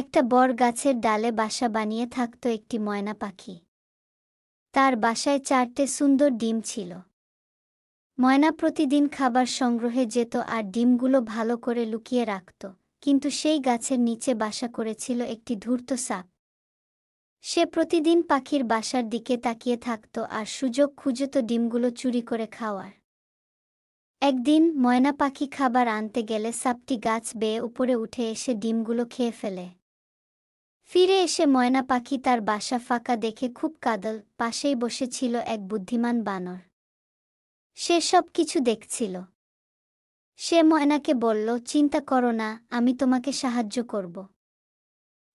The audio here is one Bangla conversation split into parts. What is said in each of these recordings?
একটা বর গাছের ডালে বাসা বানিয়ে থাকত একটি ময়না পাখি। তার বাসায় চারটে সুন্দর ডিম ছিল। ময়না প্রতিদিন খাবার সংগ্রহে যেত আর ডিমগুলো ভালো করে লুকিয়ে রাখত, কিন্তু সেই গাছের নিচে বাসা করেছিল একটি ধূর্ত সাপ। সে প্রতিদিন পাখির বাসার দিকে তাকিয়ে থাকত আর সুযোগ খুঁজত ডিমগুলো চুরি করে খাওয়ার। একদিন ময়না পাখি খাবার আনতে গেলে সাপটি গাছ বেয়ে উপরে উঠে এসে ডিমগুলো খেয়ে ফেলে। ফিরে এসে ময়না পাখি তার বাসা ফাঁকা দেখে খুব কাদল, পাশেই বসেছিল এক বুদ্ধিমান বানর। সে সব কিছু দেখছিল। সে ময়নাকে বলল, চিন্তা করো না, আমি তোমাকে সাহায্য করব।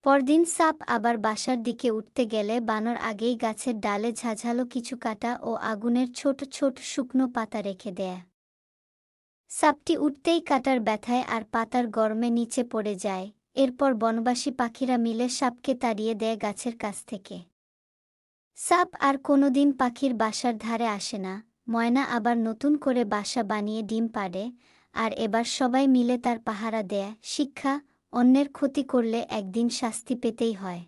পরদিন সাপ আবার বাসার দিকে উঠতে গেলে বানর আগেই গাছের ডালে ঝাঝালো কিছু কাটা ও আগুনের ছোট ছোট শুকনো পাতা রেখে দেয়। সাপটি উঠতেই কাটার ব্যথায় আর পাতার গরমে নিচে পড়ে যায়। এরপর বনবাসী পাখিরা মিলে সাপকে তাড়িয়ে দেয় গাছের কাছ থেকে। সাপ আর কোনোদিন পাখির বাসার ধারে আসে না। ময়না আবার নতুন করে বাসা বানিয়ে ডিম পাড়ে আর এবার সবাই মিলে তার পাহারা দেয়। শিক্ষা, অন্যের ক্ষতি করলে একদিন শাস্তি পেতেই হয়।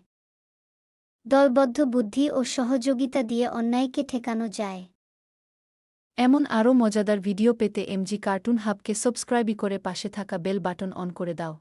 দলবদ্ধ বুদ্ধি ও সহযোগিতা দিয়ে অন্যায়কে ঠেকানো যায়। এমন আরও মজাদার ভিডিও পেতে এমজি কার্টুন হাবকে সাবস্ক্রাইবই করে পাশে থাকা বেল বাটন অন করে দাও।